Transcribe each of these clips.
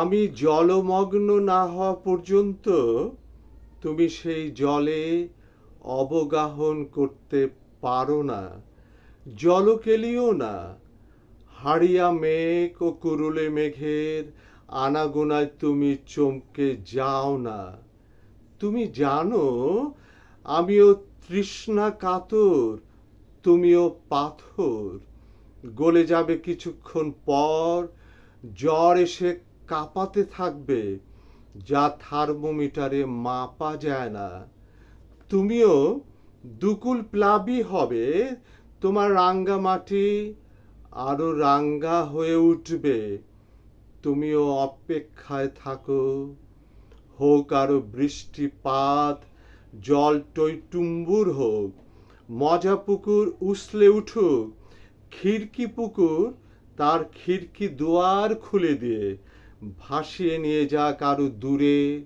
আমি জলমগ্ন না হওয়া পর্যন্ত তুমি সেই জলে অবগাহন করতে পারো না, জলকেলিও না। হাড়িয়া মেঘ ও কুরুলে মেঘের আনাগোনায় তুমি চমকে যাও না। তুমি জানো, আমিও তৃষ্ণা কাতর, তুমিও পাথর। গলে যাবে কিছুক্ষণ পর, জ্বর এসে কাঁপাতে থাকবে, যা থার্মোমিটারে মাপা যায় না। তুমিও দুকুল প্লাবি হবে, তোমার রাঙ্গা মাটি আরও রাঙ্গা হয়ে উঠবে। তুমিও অপেক্ষায় থাকো, হোক আরও বৃষ্টিপাত, জল টইটুম্বুর হোক, মজা পুকুর উসলে উঠুক, খিড়কি পুকুর তার খিড়কি দুয়ার খুলে দিয়ে ভাসিয়ে নিয়ে যাক আরও দূরে,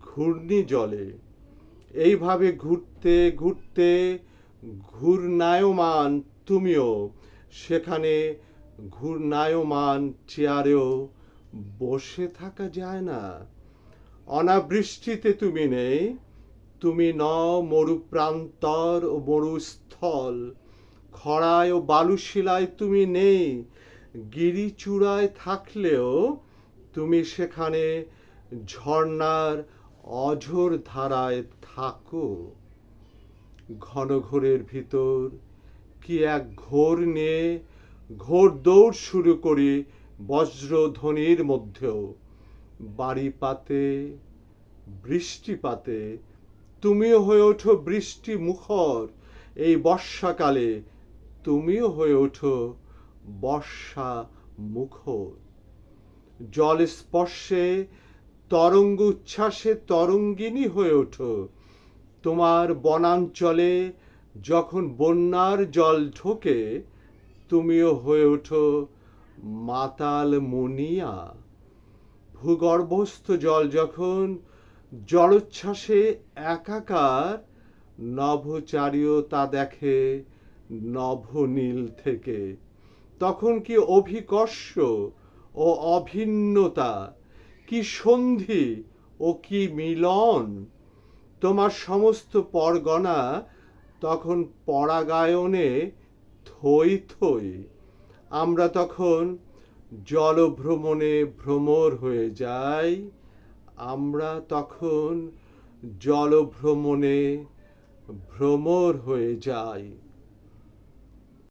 ঘূর্ণি জলে। এইভাবে ঘুরতে ঘুরতে ঘূর্ণায়মান তুমিও, সেখানে ঘূর্ণায়মান চেয়ারেও বসে থাকা যায় না। অনাবৃষ্টিতে তুমি নেই, তুমি ন মরুপ্রান্তর ও মরুস্থল খরায় ও বালুশিলায় তুমি নেই, গিরিচূড়ায় থাকলেও তুমি সেখানে ঝর্ণার অঝোর ধারায় থাকো। ঘন ঘোরের ভিতর কি এক ঘোর নিয়ে ঘোর দৌড় শুরু করি বজ্রধ্বনির মধ্যেও? বাড়ি পাতে বৃষ্টিপাতে, তুমিও হয়ে ওঠো বৃষ্টি মুখর এই বর্ষাকালে তুমিও হয়ে ওঠো বর্ষা মুখর জল স্পর্শে, তরঙ্গ উচ্ছ্বাসে তরঙ্গিনী হয়ে ওঠো। তোমার বনাঞ্চলে যখন বন্যার জল ঢোকে, তুমিও হয়ে ওঠো মাতাল মুনিয়া। ভূগর্ভস্থ জল যখন জলোচ্ছ্বাসে একাকার, নভচারীও তা দেখে নভনীল থেকে। তখন কি অভিকর্ষ ও অভিন্নতা, কি সন্ধি ও কি মিলন? তোমার সমস্ত পরগনা তখন পরাগায়নে থই থই। আমরা তখন জলভ্রমণে ভ্রমর হয়ে যাই। আমরা তখন জলভ্রমণে ভ্রমর হয়ে যাই।